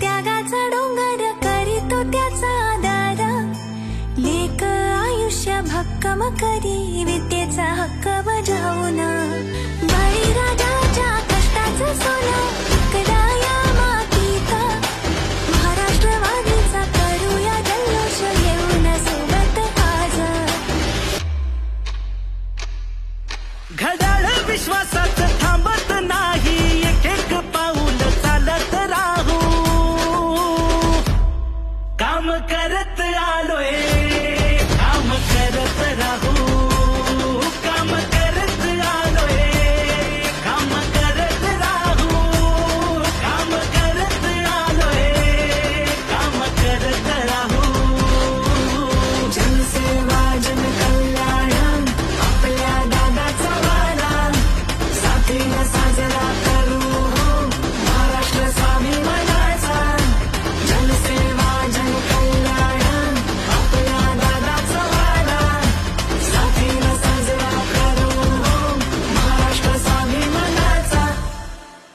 त्यागाचा डोंगर करीतो त्याचा आधार लेख आयुष्य भक्कम करी हक्क बजावून. बळीराजाच्या कष्टाचं सोनं घड्याळ विश्वासात थांबत ना കരത്ത് ആലോയേ